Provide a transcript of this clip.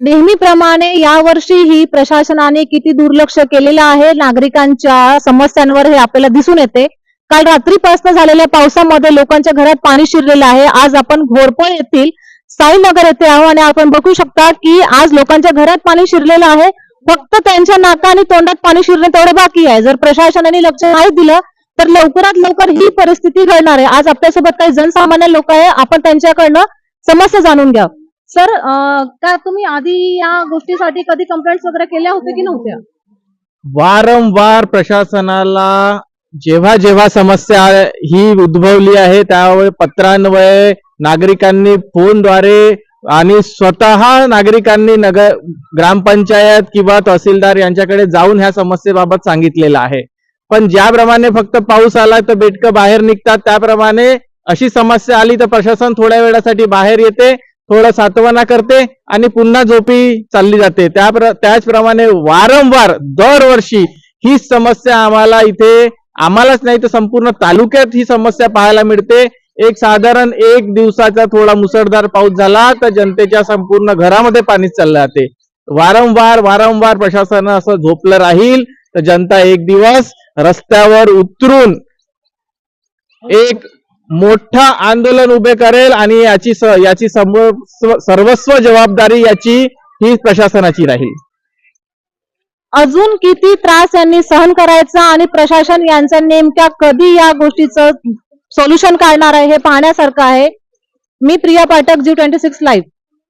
नेहमीप्रमाणे यावर्षीही प्रशासनाने किती दुर्लक्ष केलेलं आहे नागरिकांच्या समस्यांवर हे आपल्याला दिसून येते. काल रात्रीपासून झालेल्या पावसामध्ये लोकांच्या घरात पाणी शिरलेलं आहे. आज आपण घोरपळ येथील साईनगर येथे आहो आणि आपण बघू शकता की आज लोकांच्या घरात पाणी शिरलेलं आहे. फक्त त्यांच्या नाका आणि तोंडात पाणी शिरणे तेवढे बाकी आहे. जर प्रशासनाने लक्ष नाही दिलं तर लवकरात लवकर ही परिस्थिती घडणार आहे. आज आपल्यासोबत काही जनसामान्य लोक आहे. आपण त्यांच्याकडनं समस्या जाणून घ्या. सर का तुम्ही आधी या गोष्टीसाठी कधी कंप्लेंट वगैरे केल्या होत्या की नव्हत्या? वारंवार प्रशासनाला जेव्हा जेव्हा समस्या ही उद्भवली आहे त्यावेळी पत्रान्वये नागरिकांनी फोनद्वारे आणि स्वतः नागरिकांनी नगर ग्रामपंचायत किंवा तहसीलदार यांच्याकडे जाऊन ह्या समस्येबाबत सांगितलेलं आहे. पण ज्याप्रमाणे फक्त पाऊस आला तर बेटकं बाहेर निघतात. त्याप्रमाणे अशी समस्या आली तर प्रशासन थोड्या वेळासाठी बाहेर येते. थोडं सात्वना करते आणि पुन्हा झोपी चालली जाते. त्या त्याचप्रमाणे वारंवार दरवर्षी ही समस्या आम्हाला इथे आम्हालाच नाही तर संपूर्ण तालुक्यात ही समस्या पाहायला मिळते. एक साधारण एक दिवसाचा थोडा मुसळधार पाऊस झाला तर जनतेच्या संपूर्ण घरामध्ये पाणी चाललं जाते. वारंवार वारंवार प्रशासन असं झोपलं राहील तर जनता एक दिवस रस्त्यावर उतरून एक मोठं आंदोलन उभे करेल आणि याची स- याची सर्वस्व जबाबदारी याची ही प्रशासनाची राहील. अजून किती त्रास यांनी सहन करायचा आणि प्रशासन यांचा नेमक्या कधी या गोष्टीचं सोल्युशन काढणार आहे हे पाहण्यासारखं आहे. मी Priya Pathak G twenty six live